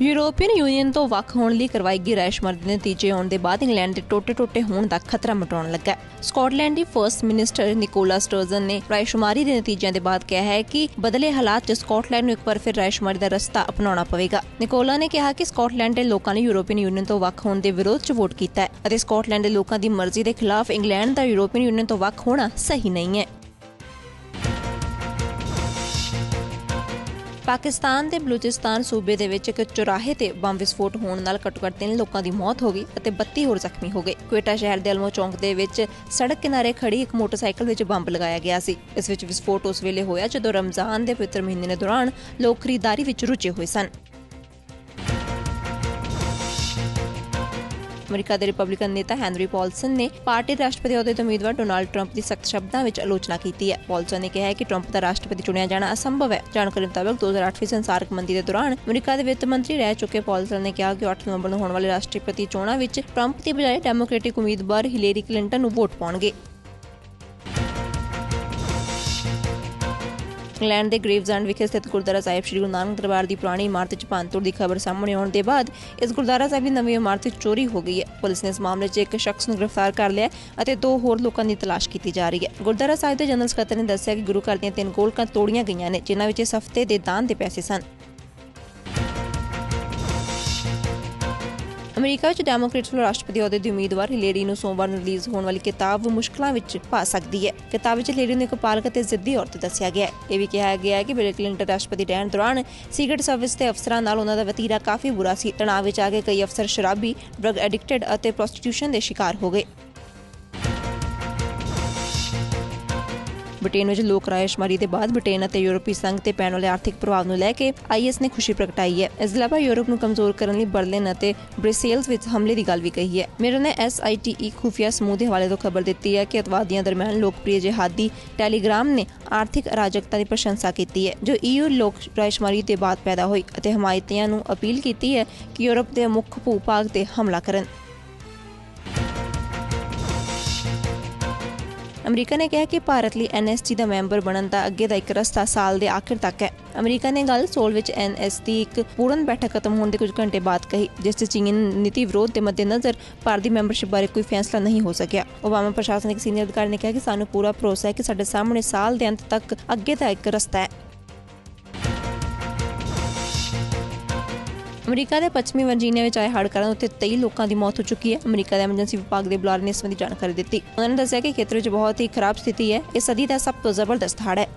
European union ਤੋਂ ਵੱਖ ਹੋਣ ਲਈ ਕਰਵਾਈ ਗਈ ਰੈਸ਼ਮਾਰ ਦੇ ਨਤੀਜੇ ਆਉਣ ਦੇ ਬਾਅਦ ਇੰਗਲੈਂਡ ਦੇ ਟੋਟੇ-ਟੋਟੇ ਹੋਣ ਦਾ ਖਤਰਾ ਮਟਾਉਣ ਲੱਗਾ ਹੈ। ਸਕਾਟਲੈਂਡ ਦੀ ਫਰਸਟ ਮਿਨਿਸਟਰ ਨਿਕੋਲਾ ਸਟਰਜ਼ਨ ਨੇ ਰਾਇਸ਼ੁਮਾਰੀ ਦੇ ਨਤੀਜਿਆਂ ਦੇ ਬਾਅਦ ਕਿਹਾ ਹੈ ਕਿ ਬਦਲੇ ਹਾਲਾਤ 'ਚ ਸਕਾਟਲੈਂਡ ਨੂੰ ਇੱਕ ਵਾਰ ਫਿਰ ਰਾਇਸ਼ੁਮਾਰੀ ਦਾ ਰਸਤਾ ਅਪਣਾਉਣਾ ਪਵੇਗਾ ਨਿਕੋਲਾ ਨੇ ਕਿਹਾ ਕਿ ਸਕਾਟਲੈਂਡ ਦੇ ਲੋਕਾਂ ਨੇ ਯੂਰੋਪੀਅਨ ਯੂਨੀਅਨ ਤੋਂ ਵੱਖ ਹੋਣ ਦੇ ਵਿਰੋਧ 'ਚ ਵੋਟ ਕੀਤਾ ਹੈ ਅਤੇ ਸਕਾਟਲੈਂਡ ਦੇ ਲੋਕਾਂ ਦੀ ਮਰਜ਼ੀ ਦੇ ਖਿਲਾਫ ਇੰਗਲੈਂਡ ਦਾ ਯੂਰੋਪੀਅਨ ਯੂਨੀਅਨ ਤੋਂ ਵੱਖ ਹੋਣਾ ਸਹੀ ਨਹੀਂ ਹੈ ਪਾਕਿਸਤਾਨ ਦੇ ਬਲੂਚਿਸਤਾਨ ਸੂਬੇ ਦੇ ਵਿੱਚ ਇੱਕ ਚੁਰਾਹੇ ਤੇ ਬੰਬ ਵਿਸਫੋਟ ਹੋਣ ਨਾਲ ਘੱਟੋ-ਘੱਟ ਤਿੰਨ ਲੋਕਾਂ ਦੀ ਮੌਤ ਹੋ ਗਈ ਅਤੇ 32 ਹੋਰ ਜ਼ਖਮੀ ਹੋ ਗਏ। ਕੁਏਟਾ ਸ਼ਹਿਰ ਦੇ ਅਲਮੋ ਚੌਂਕ ਦੇ ਵਿੱਚ ਸੜਕ ਕਿਨਾਰੇ ਖੜੀ ਇੱਕ ਮੋਟਰਸਾਈਕਲ ਵਿੱਚ ਬੰਬ ਲਗਾਇਆ ਗਿਆ ਸੀ। ਇਸ ਵਿੱਚ ਵਿਸਫੋਟ ਉਸ ਵੇਲੇ ਹੋਇਆ ਜਦੋਂ ਰਮਜ਼ਾਨ ਦੇ ਪਵਿੱਤਰ ਮਹੀਨੇ ਦੇ ਦੌਰਾਨ ਲੋਕ ਖਰੀਦਦਾਰੀ ਵਿੱਚ ਰੁੱਝੇ ਹੋਏ ਸਨ। ਅਮਰੀਕਾ ਦੇ ਰਿਪਬਲਿਕਨ ਨੇਤਾ ਹੈਨਰੀ ਪੌਲਸਨ ਨੇ ਪਾਰਟੀ ਰਾਸ਼ਟਰਪਤੀ ਅਹੁਦੇ ਤੋਂ ਉਮੀਦਵਾਰ ਡੋਨਾਲਡ ਟਰੰਪ ਦੀ ਸਖਤ ਸ਼ਬਦਾਂ ਵਿੱਚ ਆਲੋਚਨਾ ਕੀਤੀ ਹੈ। ਪੌਲਸਨ ਨੇ ਕਿਹਾ ਹੈ ਕਿ ਟਰੰਪ ਦਾ ਰਾਸ਼ਟਰਪਤੀ ਚੁਣਿਆ ਜਾਣਾ ਅਸੰਭਵ ਹੈ। ਜਾਣਕਾਰੀ ਮੁਤਾਬਕ 2008 ਵਿੱਚ ਸੰਸਾਰਕ ਮੰਦੀ ਦੇ ਦੌਰਾਨ ਅਮਰੀਕਾ ਦੇ ਵਿੱਤ ਮੰਤਰੀ ਰਹਿ ਚੁੱਕੇ ਪੌਲਸਨ ਨੇ ਕਿਹਾ ਕਿ 8 ਨਵੰਬਰ ਨੂੰ ਹੋਣ ਵਾਲੇ ਰਾਸ਼ਟਰਪਤੀ ਚੋਣਾਂ ਵਿੱਚ ਟਰੰਪ ਦੀ ਬਜਾਏ ਡੈਮੋਕ੍ਰੈਟਿਕ ਉਮੀਦਵਾਰ ਹਿਲੇਰੀ ਕਲਿੰਟਨ ਨੂੰ ਵੋਟ ਪਾਉਣਗੇ। ਇੰਗਲੈਂਡ ਦੇ ਗ੍ਰੇਵਜ਼ੈਂਡ ਵਿਖੇ ਸਥਿਤ ਗੁਰਦੁਆਰਾ ਸਾਹਿਬ ਸ੍ਰੀ ਗੁਰੂ ਨਾਨਕ ਦਰਬਾਰ ਦੀ ਪੁਰਾਣੀ ਇਮਾਰਤ 'ਚ ਭੰਨਤੋੜ ਦੀ ਖਬਰ ਸਾਹਮਣੇ ਆਉਣ ਦੇ ਬਾਅਦ ਇਸ ਗੁਰਦੁਆਰਾ ਸਾਹਿਬ ਦੀ ਨਵੀਂ ਇਮਾਰਤ ਚੋਰੀ ਹੋ ਗਈ ਹੈ। ਪੁਲਿਸ ਨੇ ਇਸ ਮਾਮਲੇ 'ਚ ਇੱਕ ਸ਼ਖਸ ਨੂੰ ਗ੍ਰਿਫਤਾਰ ਕਰ ਲਿਆ ਅਤੇ ਦੋ ਹੋਰ ਲੋਕਾਂ ਦੀ ਤਲਾਸ਼ ਕੀਤੀ ਜਾ ਰਹੀ ਹੈ। ਗੁਰਦੁਆਰਾ ਸਾਹਿਬ ਦੇ ਜਨਰਲ ਸਕੱਤਰ ਨੇ ਦੱਸਿਆ ਕਿ ਗੁਰੂ ਘਰ ਦੀਆਂ ਤਿੰਨ ਗੋਲਕਾਂ ਤੋੜੀਆਂ ਗਈਆਂ ਨੇ, ਜਿਨ੍ਹਾਂ ਵਿੱਚ ਇਸ ਹਫ਼ਤੇ ਦੇ ਦਾਨ ਦੇ ਪੈਸੇ ਸਨ। ਅਮਰੀਕਾ ਵਿੱਚ ਡੈਮੋਕ੍ਰੇਟਸ ਵੱਲੋਂ ਰਾਸ਼ਟਰਪਤੀ ਅਹੁਦੇ ਦੀ ਉਮੀਦਵਾਰ ਹਿਲੇਰੀ ਨੂੰ ਸੋਮਵਾਰ ਨੂੰ ਰਿਲੀਜ਼ ਹੋਣ ਵਾਲੀ ਕਿਤਾਬ ਮੁਸ਼ਕਲਾਂ ਵਿੱਚ ਪਾ ਸਕਦੀ ਹੈ। ਕਿਤਾਬ ਵਿੱਚ ਹਿਲੇਰੀ ਨੂੰ ਇੱਕ ਪਾਲਕ ਅਤੇ ਜ਼ਿੱਦੀ ਔਰਤ ਦੱਸਿਆ ਗਿਆ ਹੈ। ਇਹ ਵੀ ਕਿਹਾ ਗਿਆ ਹੈ ਕਿ ਬਿਲ ਕਲਿੰਟਨ ਰਾਸ਼ਟਰਪਤੀ ਰਹਿਣ ਦੌਰਾਨ ਸੀਕ੍ਰੀਟ ਸਰਵਿਸ ਦੇ ਅਫਸਰਾਂ ਨਾਲ ਉਹਨਾਂ ਦਾ ਵਤੀਰਾ ਕਾਫੀ ਬੁਰਾ ਸੀ। ਤਣਾਅ ਵਿੱਚ ਆ ਕੇ ਕਈ ਅਫਸਰ ਸ਼ਰਾਬੀ, ਡਰੱਗ ਐਡਿਕਟਡ ਅਤੇ ਪ੍ਰੋਸਟੀਟਿਊਸ਼ਨ ਦੇ ਸ਼ਿਕਾਰ ਹੋ ਗਏ। ਬ੍ਰਿਟੇਨ ਵਿੱਚ ਲੋਕ ਰਾਇਸ਼ਮਾਰੀ ਦੇ ਬਾਅਦ ਬ੍ਰਿਟੇਨ ਅਤੇ ਯੂਰਪੀ ਸੰਘ ਤੇ ਪੈਣ ਵਾਲੇ ਆਰਥਿਕ ਪ੍ਰਭਾਵ ਨੂੰ ਲੈ ਕੇ ਆਈਐਸ ਨੇ ਖੁਸ਼ੀ ਪ੍ਰਗਟਾਈ ਹੈ। ਇਸ ਦੇ ਇਲਾਵਾ ਯੂਰਪ ਨੂੰ ਕਮਜ਼ੋਰ ਕਰਨ ਲਈ ਬਰਲਿਨ ਅਤੇ ਬ੍ਰਿਸੇਲਸ ਵਿੱਚ ਹਮਲੇ ਦੀ ਗੱਲ ਵੀ ਕਹੀ ਹੈ। ਮੇਰੇ ਨੇ ਐਸਆਈਟੀਈ ਖੁਫੀਆ ਸਮੂਹ ਦੇ ਹਵਾਲੇ ਤੋਂ ਖਬਰ ਦਿੱਤੀ ਹੈ ਕਿ ਅਤਵਾਦੀਆਂ ਦਰਮਿਆਨ ਲੋਕਪ੍ਰਿਯ ਜਿਹਾਦੀ ਟੈਲੀਗ੍ਰਾਮ ਨੇ ਆਰਥਿਕ ਅਰਾਜਕਤਾ ਦੀ ਪ੍ਰਸ਼ੰਸਾ ਕੀਤੀ ਹੈ, ਜੋ ਈਯੂ ਲੋਕ ਰਾਇਸ਼ਮਾਰੀ ਦੇ ਬਾਅਦ ਪੈਦਾ ਹੋਈ ਅਤੇ ਹਮਾਇਤੀਆਂ ਨੂੰ ਅਪੀਲ ਕੀਤੀ ਹੈ ਕਿ ਯੂਰਪ ਦੇ ਮੁੱਖ ਭੂ-ਭਾਗ ਤੇ ਹਮਲਾ ਕਰਨ। ਅਮਰੀਕਾ ਨੇ ਕਿਹਾ ਕਿ ਭਾਰਤ ਲਈ ਐਨਐਸਜੀ ਦਾ ਮੈਂਬਰ ਬਣਨ ਦਾ ਅੱਗੇ ਦਾ ਇੱਕ ਰਸਤਾ ਸਾਲ ਦੇ ਆਖਿਰ ਤੱਕ ਹੈ। ਅਮਰੀਕਾ ਨੇ ਗੱਲ ਸੋਲ ਵਿੱਚ ਐਨਐਸ ਦੀ ਇੱਕ ਪੂਰਨ ਬੈਠਕ ਖਤਮ ਹੋਣ ਦੇ ਕੁਝ ਘੰਟੇ ਬਾਅਦ ਕਹੀ, ਜਿਸ 'ਚ ਚੀਨ ਨੀਤੀ ਵਿਰੋਧ ਦੇ ਮੱਦੇਨਜ਼ਰ ਭਾਰਤ ਦੀ ਮੈਂਬਰਸ਼ਿਪ ਬਾਰੇ ਕੋਈ ਫੈਸਲਾ ਨਹੀਂ ਹੋ ਸਕਿਆ। ਓਬਾਮਾ ਪ੍ਰਸ਼ਾਸਨਿਕ ਸੀਨੀਅਰ ਅਧਿਕਾਰੀ ਨੇ ਕਿਹਾ ਕਿ ਸਾਨੂੰ ਪੂਰਾ ਭਰੋਸਾ ਹੈ ਕਿ ਸਾਡੇ ਸਾਹਮਣੇ ਸਾਲ ਦੇ ਅੰਤ ਤੱਕ ਅੱਗੇ ਦਾ ਇੱਕ ਰਸਤਾ ਹੈ। ਅਮਰੀਕਾ ਦੇ ਪੱਛਮੀ ਵਰਜੀਨੀਆ ਵਿੱਚ ਆਏ ਹੜ੍ਹ ਕਾਰਨ ਉੱਥੇ 23 ਲੋਕਾਂ ਦੀ ਮੌਤ ਹੋ ਚੁੱਕੀ ਹੈ। ਅਮਰੀਕਾ ਦੇ ਐਮਰਜੈਂਸੀ ਵਿਭਾਗ ਦੇ ਬੁਲਾਰੇ ਨੇ ਇਸ ਸੰਬੰਧੀ ਜਾਣਕਾਰੀ ਦਿੱਤੀ। ਉਹਨਾਂ ਨੇ ਦੱਸਿਆ ਕਿ ਖੇਤਰ ਵਿੱਚ ਬਹੁਤ ਹੀ ਖਰਾਬ ਸਥਿਤੀ ਹੈ। ਇਹ ਸਦੀ ਦਾ ਸਭ ਤੋਂ ਜ਼ਬਰਦਸਤ ਹੜ੍ਹ ਹੈ।